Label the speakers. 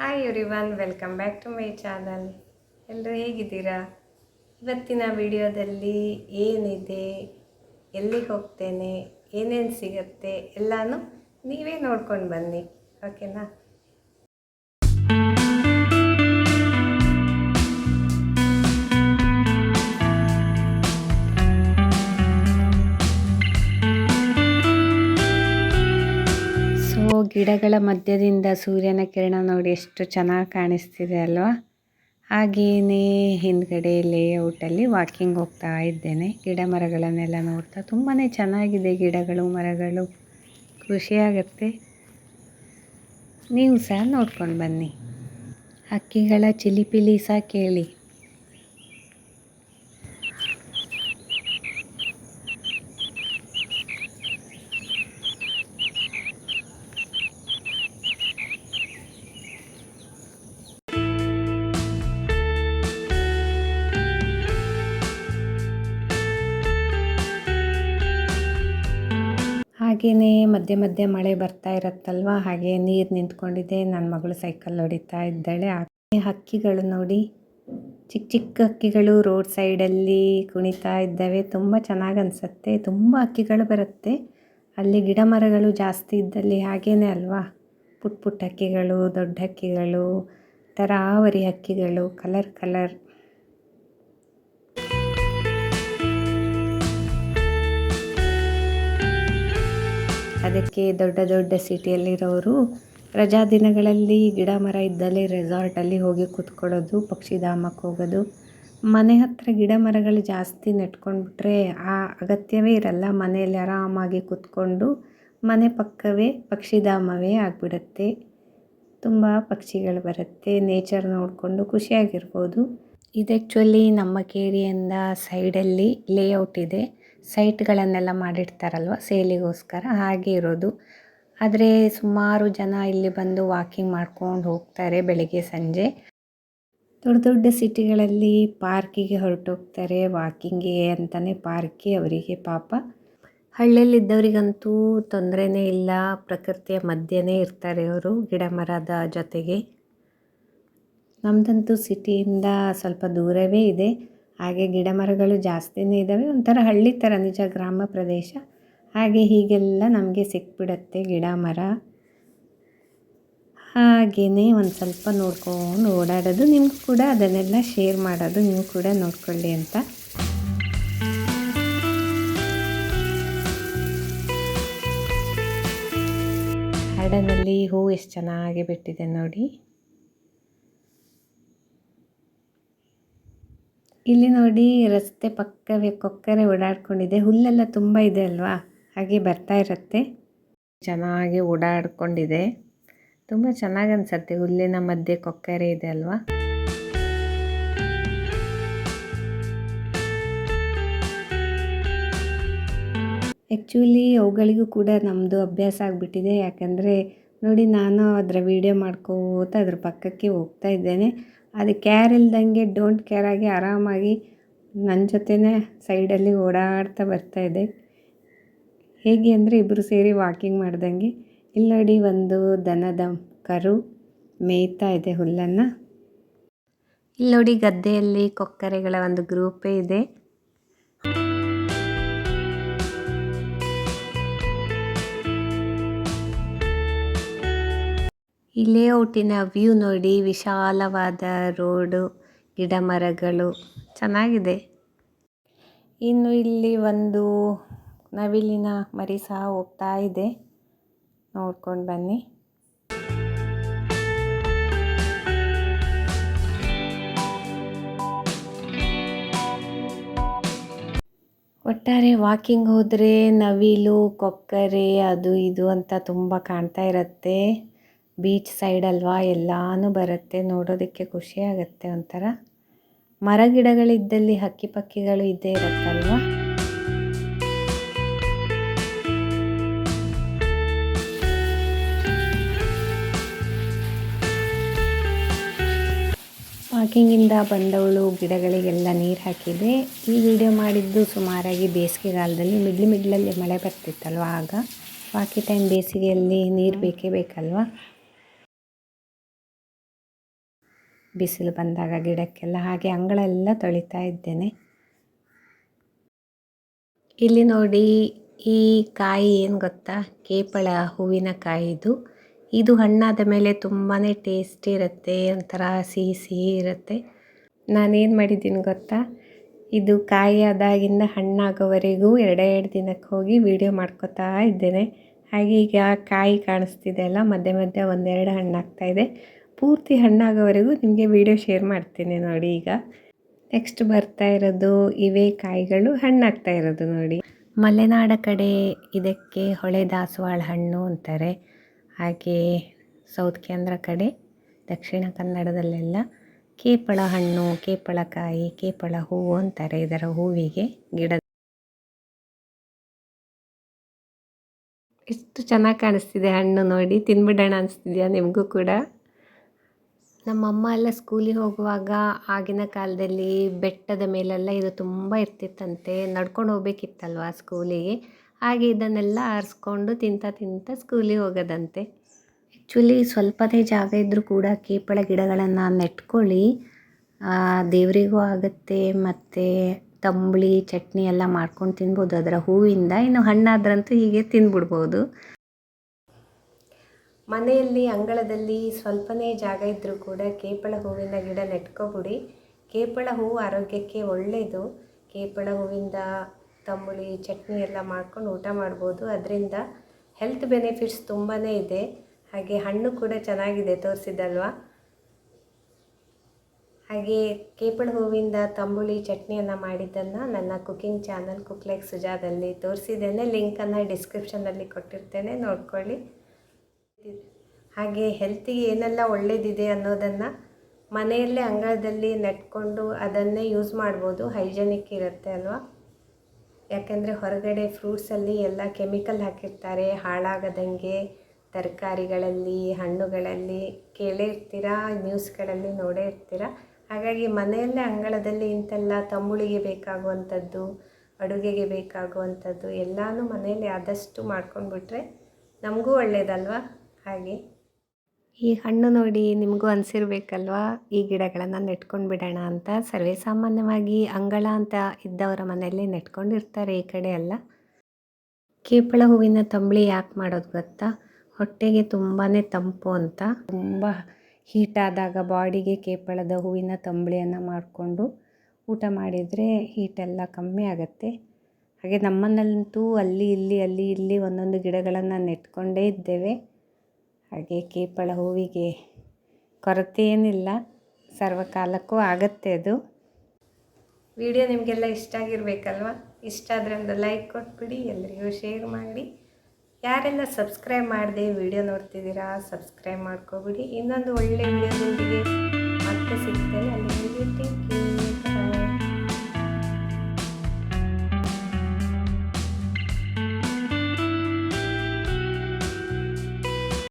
Speaker 1: Hi everyone welcome back to my channel ಎಲ್ಲರೂ ಹೇಗಿದ್ದೀರಾ? ಇವತ್ತಿನ ವಿಡಿಯೋದಲ್ಲಿ ಏನಿದೆ, ಎಲ್ಲಿಗೆ ಹೋಗ್ತೇನೆ, ಏನೇನು ಸಿಗುತ್ತೆ ಎಲ್ಲನೂ ನೀವೇ ನೋಡ್ಕೊಂಡು ಬನ್ನಿ. ಓಕೆನಾ ಗಿಡಗಳ ಮಧ್ಯದಿಂದ ಸೂರ್ಯನ ಕಿರಣ ನೋಡಿ ಎಷ್ಟು ಚೆನ್ನಾಗಿ ಕಾಣಿಸ್ತಿದೆ ಅಲ್ವಾ? ಹಾಗೆಯೇ ಹಿಂದ್ಗಡೆ ಲೇಔಟಲ್ಲಿ ವಾಕಿಂಗ್ ಹೋಗ್ತಾ ಇದ್ದೇನೆ. ಗಿಡ ಮರಗಳನ್ನೆಲ್ಲ ನೋಡ್ತಾ ತುಂಬಾ ಚೆನ್ನಾಗಿದೆ ಗಿಡಗಳು, ಮರಗಳು. ಖುಷಿಯಾಗತ್ತೆ. ನೀವು ಸಹ ನೋಡ್ಕೊಂಡು ಬನ್ನಿ. ಹಕ್ಕಿಗಳ ಚಿಲಿಪಿಲಿ ಸಹ ಕೇಳಿ. ಹಾಗೆಯೇ ಮಧ್ಯೆ ಮಧ್ಯೆ ಮಳೆ ಬರ್ತಾ ಇರತ್ತಲ್ವ? ಹಾಗೆ ನೀರು ನಿಂತ್ಕೊಂಡಿದೆ. ನನ್ನ ಮಗಳು ಸೈಕಲ್ ಹೊಡಿತಾ ಇದ್ದಾಳೆ. ಹಕ್ಕಿಗಳು ನೋಡಿ. ಚಿಕ್ಕ ಚಿಕ್ಕ ಹಕ್ಕಿಗಳು ರೋಡ್ ಸೈಡಲ್ಲಿ ಕುಣಿತಾ ಇದ್ದಾವೆ. ತುಂಬ ಚೆನ್ನಾಗಿ ಅನಿಸುತ್ತೆ. ತುಂಬ ಹಕ್ಕಿಗಳು ಬರುತ್ತೆ. ಅಲ್ಲಿ ಗಿಡ ಮರಗಳು ಜಾಸ್ತಿ ಇದ್ದಲ್ಲಿ ಹಾಗೇನೆ ಅಲ್ವಾ? ಪುಟ್ ಪುಟ್ಟ ಹಕ್ಕಿಗಳು, ದೊಡ್ಡ ಹಕ್ಕಿಗಳು, ತರಾವರಿ ಹಕ್ಕಿಗಳು, ಕಲರ್ ಕಲರ್. ಅದಕ್ಕೆ ದೊಡ್ಡ ದೊಡ್ಡ ಸಿಟಿಯಲ್ಲಿರೋರು ರಜಾ ದಿನಗಳಲ್ಲಿ ಗಿಡ ಮರ ಇದ್ದಲ್ಲಿ ರೆಸಾರ್ಟಲ್ಲಿ ಹೋಗಿ ಕೂತ್ಕೊಳ್ಳೋದು ಪಕ್ಷಿಧಾಮಕ್ಕೆ ಹೋಗೋದು. ಮನೆ ಹತ್ತಿರ ಗಿಡ ಮರಗಳು ಜಾಸ್ತಿ ನೆಟ್ಕೊಂಡ್ಬಿಟ್ರೆ ಆ ಅಗತ್ಯವೇ ಇರಲ್ಲ. ಮನೆಯಲ್ಲಿ ಆರಾಮಾಗಿ ಕೂತ್ಕೊಂಡು ಮನೆ ಪಕ್ಕವೇ ಪಕ್ಷಿಧಾಮವೇ ಆಗಿಬಿಡುತ್ತೆ. ತುಂಬ ಪಕ್ಷಿಗಳು ಬರುತ್ತೆ. ನೇಚರ್ ನೋಡಿಕೊಂಡು ಖುಷಿಯಾಗಿರ್ಬೋದು. ಇದು ಆ್ಯಕ್ಚುಲಿ ನಮ್ಮ ಕೇರಿಯಿಂದ ಸೈಡಲ್ಲಿ ಲೇಔಟ್ ಇದೆ. ಸೈಟ್ಗಳನ್ನೆಲ್ಲ ಮಾಡಿರ್ತಾರಲ್ವ ಸೇಲಿಗೋಸ್ಕರ, ಹಾಗೆ ಇರೋದು. ಆದರೆ ಸುಮಾರು ಜನ ಇಲ್ಲಿ ಬಂದು ವಾಕಿಂಗ್ ಮಾಡ್ಕೊಂಡು ಹೋಗ್ತಾರೆ ಬೆಳಗ್ಗೆ ಸಂಜೆ. ದೊಡ್ಡ ದೊಡ್ಡ ಸಿಟಿಗಳಲ್ಲಿ ಪಾರ್ಕಿಗೆ ಹೊರಟೋಗ್ತಾರೆ, ವಾಕಿಂಗ್ಗೆ ಅಂತಲೇ ಪಾರ್ಕಿ ಅವರಿಗೆ ಪಾಪ. ಹಳ್ಳಿಯಲ್ಲಿದ್ದವರಿಗಂತೂ ತೊಂದರೆನೇ ಇಲ್ಲ, ಪ್ರಕೃತಿಯ ಮಧ್ಯನೇ ಇರ್ತಾರೆ ಅವರು ಗಿಡ ಮರದ ಜೊತೆಗೆ. ನಮ್ಮದಂತೂ ಸಿಟಿಯಿಂದ ಸ್ವಲ್ಪ ದೂರವೇ ಇದೆ. ಹಾಗೆ ಗಿಡ ಮರಗಳು ಜಾಸ್ತಿನೇ ಇದ್ದಾವೆ ಒಂಥರ ಹಳ್ಳಿ ಥರ ನಿಜ ಗ್ರಾಮ ಪ್ರದೇಶ. ಹಾಗೆ ಹೀಗೆಲ್ಲ ನಮಗೆ ಸಿಕ್ಬಿಡತ್ತೆ ಗಿಡ ಮರ. ಹಾಗೆಯೇ ಒಂದು ಸ್ವಲ್ಪ ನೋಡ್ಕೊಂಡು ಓಡಾಡೋದು. ನಿಮ್ಗೆ ಕೂಡ ಅದನ್ನೆಲ್ಲ ಶೇರ್ ಮಾಡೋದು. ನೀವು ಕೂಡ ನೋಡ್ಕೊಳ್ಳಿ ಅಂತ. ಗಾರ್ಡನಲ್ಲಿ ಹೂ ಎಷ್ಟು ಚೆನ್ನಾಗಿ ಬಿಟ್ಟಿದೆ ನೋಡಿ. ಇಲ್ಲಿ ನೋಡಿ ರಸ್ತೆ ಪಕ್ಕವೇ ಕೊಕ್ಕರೆ ಓಡಾಡ್ಕೊಂಡಿದೆ. ಹುಲ್ಲೆಲ್ಲ ತುಂಬ ಇದೆ ಅಲ್ವಾ? ಹಾಗೆ ಬರ್ತಾ ಇರುತ್ತೆ. ಚೆನ್ನಾಗಿ ಓಡಾಡ್ಕೊಂಡಿದೆ. ತುಂಬ ಚೆನ್ನಾಗಿ ಅನ್ಸತ್ತೆ ಹುಲ್ಲಿನ ಮಧ್ಯೆ ಕೊಕ್ಕರೆ ಇದೆ ಅಲ್ವಾ? ಆ್ಯಕ್ಚುಲಿ ಅವುಗಳಿಗೂ ಕೂಡ ನಮ್ಮದು ಅಭ್ಯಾಸ ಆಗಿಬಿಟ್ಟಿದೆ. ಯಾಕಂದರೆ ನೋಡಿ ನಾನು ಅದರ ವೀಡಿಯೋ ಮಾಡ್ಕೋತ ಅದ್ರ ಪಕ್ಕಕ್ಕೆ ಹೋಗ್ತಾ ಇದ್ದೇನೆ. ಅದು ಕೇರ್ ಇಲ್ದಂಗೆ ಡೋಂಟ್ ಕೇರ್ ಆಗಿ ಆರಾಮಾಗಿ ನನ್ನ ಜೊತೆನೇ ಸೈಡಲ್ಲಿ ಓಡಾಡ್ತಾ ಬರ್ತಾ ಇದೆ. ಹೇಗೆ ಅಂದರೆ ಇಬ್ಬರು ಸೇರಿ ವಾಕಿಂಗ್ ಮಾಡ್ದಂಗೆ. ಇಲ್ಲಿ ಒಂದು ದನದ ಕರು ಮೇಯ್ತಾ ಇದೆ ಹುಲ್ಲನ್ನು. ಇಲ್ಲಿ ಗದ್ದೆಯಲ್ಲಿ ಕೊಕ್ಕರೆಗಳ ಒಂದು ಗ್ರೂಪೇ ಇದೆ. ಈ ಲೇಔಟಿನ ವ್ಯೂ ನೋಡಿ ವಿಶಾಲವಾದ ರೋಡು ಗಿಡ ಮರಗಳು ಚೆನ್ನಾಗಿದೆ. ಇನ್ನು ಇಲ್ಲಿ ಒಂದು ನವಿಲಿನ ಮರಿ ಸಹ ಹೋಗ್ತಾ ಇದೆ. ನೋಡ್ಕೊಂಡು ಬನ್ನಿ. ಒಟ್ಟಾರೆ ವಾಕಿಂಗ್ ಹೋದರೆ ನವಿಲು, ಕೊಕ್ಕರೆ, ಅದು ಇದು ಅಂತ ತುಂಬ ಕಾಣ್ತಾ ಇರುತ್ತೆ. ಬೀಚ್ ಸೈಡ್ ಅಲ್ವಾ ಎಲ್ಲಾನು ಬರುತ್ತೆ, ನೋಡೋದಕ್ಕೆ ಖುಷಿ ಆಗುತ್ತೆ ಒಂಥರ. ಮರ ಗಿಡಗಳಿದ್ದಲ್ಲಿ ಹಕ್ಕಿ ಪಕ್ಕಿಗಳು ಇದ್ದೇ ಇರುತ್ತಲ್ವಾ? ವಾಕಿಂಗಿಂದ ಬಂದವಳು, ಗಿಡಗಳಿಗೆಲ್ಲ ನೀರು ಹಾಕಿದೆ. ಈ ವಿಡಿಯೋ ಮಾಡಿದ್ದು ಸುಮಾರಾಗಿ ಬೇಸಿಗೆಗಾಲದಲ್ಲಿ, ಮಿಡ್ಲ್ ಮಿಡ್ಲಲ್ಲಿ ಮಳೆ ಬರ್ತಿತ್ತಲ್ವ ಆಗ? ಬಾಕಿ ಟೈಮ್ ಬೇಸಿಗೆಯಲ್ಲಿ ನೀರು ಬೇಕೇ ಬೇಕಲ್ವ? ಬಿಸಿಲು ಬಂದಾಗ ಗಿಡಕ್ಕೆಲ್ಲ ಹಾಗೆ ಅಂಗಳೆಲ್ಲ ತೊಳಿತಾ ಇದ್ದೇನೆ. ಇಲ್ಲಿ ನೋಡಿ ಈ ಕಾಯಿ ಏನು ಗೊತ್ತಾ? ಕೇಪಳ ಹೂವಿನ ಕಾಯಿ ಇದು. ಹಣ್ಣಾದ ಮೇಲೆ ತುಂಬಾ ಟೇಸ್ಟಿ ಇರುತ್ತೆ, ಒಂಥರ ಸಿಹಿ ಸಿಹಿ ಇರುತ್ತೆ. ನಾನೇನು ಮಾಡಿದ್ದೀನಿ ಗೊತ್ತಾ? ಇದು ಕಾಯಿ ಆದಾಗಿಂದ ಹಣ್ಣಾಗೋವರೆಗೂ ಎರಡೆರಡು ದಿನಕ್ಕೆ ಹೋಗಿ ವಿಡಿಯೋ ಮಾಡ್ಕೋತಾ ಇದ್ದೇನೆ. ಹಾಗೆ ಈಗ ಕಾಯಿ ಕಾಣಿಸ್ತಿದೆ ಅಲ್ಲ, ಮಧ್ಯೆ ಮಧ್ಯೆ ಒಂದೆರಡು ಹಣ್ಣಾಗ್ತಾ ಇದೆ. ಪೂರ್ತಿ ಹಣ್ಣಾಗೋವರೆಗೂ ನಿಮಗೆ ವಿಡಿಯೋ ಶೇರ್ ಮಾಡ್ತೀನಿ ನೋಡಿ ಈಗ. ನೆಕ್ಸ್ಟ್ ಬರ್ತಾ ಇರೋದು ಇವೇ ಕಾಯಿಗಳು ಹಣ್ಣಾಗ್ತಾ ಇರೋದು ನೋಡಿ. ಮಲೆನಾಡ ಕಡೆ ಇದಕ್ಕೆ ಹೊಳೆ ದಾಸವಾಳ ಹಣ್ಣು ಅಂತಾರೆ. ಹಾಗೆ ಸೌತ್ ಕೇಂದ್ರ ಕಡೆ, ದಕ್ಷಿಣ ಕನ್ನಡದಲ್ಲೆಲ್ಲ ಕೇಪಳ ಹಣ್ಣು ಕೇಪಳಕಾಯಿ ಕೇಪಳ ಹೂವು ಅಂತಾರೆ ಇದರ ಹೂವಿಗೆ ಗಿಡ. ಎಷ್ಟು ಚೆನ್ನಾಗಿ ಕಾಣಿಸ್ತಿದೆ ಹಣ್ಣು ನೋಡಿ. ತಿನ್ಬಿಡೋಣ ಅನಿಸ್ತಿದೆಯಾ ನಿಮಗೂ ಕೂಡ? ನಮ್ಮಮ್ಮ ಎಲ್ಲ ಸ್ಕೂಲಿಗೆ ಹೋಗುವಾಗ ಆಗಿನ ಕಾಲದಲ್ಲಿ ಬೆಟ್ಟದ ಮೇಲೆಲ್ಲ ಇದು ತುಂಬ ಇರ್ತಿತ್ತಂತೆ. ನಡ್ಕೊಂಡು ಹೋಗ್ಬೇಕಿತ್ತಲ್ವ ಸ್ಕೂಲಿಗೆ? ಹಾಗೆ ಇದನ್ನೆಲ್ಲ ಆರಿಸ್ಕೊಂಡು ತಿಂತ ತಿಂತ ಸ್ಕೂಲಿಗೆ ಹೋಗೋದಂತೆ. ಆ್ಯಕ್ಚುಲಿ ಸ್ವಲ್ಪದೇ ಜಾಗ ಇದ್ದರೂ ಕೂಡ ಕೇಪಳ ಗಿಡಗಳನ್ನು ನೆಟ್ಕೊಳ್ಳಿ. ದೇವರಿಗೂ ಆಗುತ್ತೆ, ಮತ್ತು ತಂಬುಳಿ, ಚಟ್ನಿ ಎಲ್ಲ ಮಾಡ್ಕೊಂಡು ತಿನ್ಬೋದು. ಅದರ ಹೂವಿಂದ, ಇನ್ನು ಹಣ್ಣಾದ್ರಂತೂ ಹೀಗೆ ತಿಂದ್ಬಿಡ್ಬೋದು ಮನೆಯಲ್ಲಿ, ಅಂಗಳದಲ್ಲಿ ಸ್ವಲ್ಪನೇ ಜಾಗ ಇದ್ದರೂ ಕೂಡ ಕೇಪಳ ಹೂವಿನ ಗಿಡ ನೆಟ್ಕೊಬಿಡಿ ಕೇಪಳ ಹೂವು ಆರೋಗ್ಯಕ್ಕೆ ಒಳ್ಳೆಯದು ಕೇಪಳ ಹೂವಿಂದ ತಂಬುಳಿ, ಚಟ್ನಿ ಎಲ್ಲ ಮಾಡ್ಕೊಂಡು ಊಟ ಮಾಡ್ಬೋದು. ಅದರಿಂದ ಹೆಲ್ತ್ ಬೆನಿಫಿಟ್ಸ್ ತುಂಬಾ ಇದೆ. ಹಾಗೆ ಹಣ್ಣು ಕೂಡ ಚೆನ್ನಾಗಿದೆ ತೋರಿಸಿದಲ್ವಾ? ಹಾಗೆ ಕೇಪಳ ಹೂವಿಂದ ತಂಬುಳಿ, ಚಟ್ನಿಯನ್ನು ಮಾಡಿದ್ದನ್ನು ನನ್ನ ಕುಕ್ಕಿಂಗ್ ಚಾನಲ್ ಕುಕ್ ಲೈಕ್ ಸುಜಾದಲ್ಲಿ ತೋರಿಸಿದ್ದೇನೆ. ಲಿಂಕನ್ನು ಡಿಸ್ಕ್ರಿಪ್ಷನಲ್ಲಿ ಕೊಟ್ಟಿರ್ತೇನೆ. ನೋಡ್ಕೊಳ್ಳಿ. ಹಾಗೆ ಹೆಲ್ತಿಗೆ ಏನೆಲ್ಲ ಒಳ್ಳೆಯದಿದೆ ಅನ್ನೋದನ್ನು ಮನೆಯಲ್ಲೇ ಅಂಗಳದಲ್ಲಿ ನೆಟ್ಕೊಂಡು ಅದನ್ನೇ ಯೂಸ್ ಮಾಡ್ಬೋದು. ಹೈಜೆನಿಕ್ ಇರುತ್ತೆ ಅಲ್ವಾ? ಯಾಕೆಂದರೆ ಹೊರಗಡೆ ಫ್ರೂಟ್ಸಲ್ಲಿ ಎಲ್ಲ ಕೆಮಿಕಲ್ ಹಾಕಿರ್ತಾರೆ. ಹಾಳಾಗದಂಗೆ ತರಕಾರಿಗಳಲ್ಲಿ, ಹಣ್ಣುಗಳಲ್ಲಿ ಕೇಳೇ ಇರ್ತೀರ? ನ್ಯೂಸ್ಗಳಲ್ಲಿ ನೋಡೇ ಇರ್ತೀರ? ಹಾಗಾಗಿ ಮನೆಯಲ್ಲೇ ಅಂಗಳದಲ್ಲಿ ಇಂತೆಲ್ಲ ತಂಬುಳಿಗೆ ಬೇಕಾಗುವಂಥದ್ದು, ಅಡುಗೆಗೆ ಬೇಕಾಗುವಂಥದ್ದು ಎಲ್ಲನೂ ಮನೆಯಲ್ಲಿ ಆದಷ್ಟು ಮಾಡ್ಕೊಂಡ್ಬಿಟ್ರೆ ನಮಗೂ ಒಳ್ಳೆಯದಲ್ವಾ ಹಾಗೆ? ಈ ಹಣ್ಣು ನೋಡಿ ನಿಮಗೂ ಅನಿಸಿರ್ಬೇಕಲ್ವಾ? ಈ ಗಿಡಗಳನ್ನು ನೆಟ್ಕೊಂಡು ಬಿಡೋಣ ಅಂತ. ಸರ್ವೇ ಸಾಮಾನ್ಯವಾಗಿ ಅಂಗಳ ಅಂತ ಇದ್ದವರ ಮನೆಯಲ್ಲಿ ನೆಟ್ಕೊಂಡಿರ್ತಾರೆ ಈ ಕಡೆ ಎಲ್ಲ. ಕೇಪಳ ಹೂವಿನ ತಂಬಳಿ ಯಾಕೆ ಮಾಡೋದು ಗೊತ್ತಾ? ಹೊಟ್ಟೆಗೆ ತುಂಬಾ ತಂಪು ಅಂತ. ತುಂಬ ಹೀಟಾದಾಗ ಬಾಡಿಗೆ ಕೇಪಳದ ಹೂವಿನ ತಂಬಳಿಯನ್ನು ಮಾಡಿಕೊಂಡು ಊಟ ಮಾಡಿದರೆ ಹೀಟೆಲ್ಲ ಕಮ್ಮಿ ಆಗುತ್ತೆ. ಹಾಗೆ ನಮ್ಮನ್ನಂತೂ ಅಲ್ಲಿ ಇಲ್ಲಿ ಅಲ್ಲಿ ಇಲ್ಲಿ ಒಂದೊಂದು ಗಿಡಗಳನ್ನು ನೆಟ್ಕೊಂಡೇ ಇದ್ದೇವೆ. ಹಾಗೆ ಕೇಪಳ ಹೂವಿಗೆ ಕೊರತೆ ಏನಿಲ್ಲ ಸರ್ವಕಾಲಕ್ಕೂ ಆಗತ್ತೆ ಅದು. ವಿಡಿಯೋ ನಿಮಗೆಲ್ಲ ಇಷ್ಟ ಆಗಿರಬೇಕಲ್ವ? ಇಷ್ಟ ಆದರೆ ಒಂದು ಲೈಕ್ ಕೊಟ್ಬಿಡಿ ಎಲ್ಲರಿಗೂ ಶೇರ್ ಮಾಡಿ. ಯಾರೆಲ್ಲ ಸಬ್ಸ್ಕ್ರೈಬ್ ಮಾಡಿದೆ ವಿಡಿಯೋ ನೋಡ್ತಿದ್ದೀರಾ, ಸಬ್ಸ್ಕ್ರೈಬ್ ಮಾಡ್ಕೊಬಿಡಿ. ಇನ್ನೊಂದು ಒಳ್ಳೆ ವಿಡಿಯೋದೊಂದಿಗೆ ಮತ್ತೆ ಸಿಗ್ತೇನೆ. ಅಲ್ಲಿ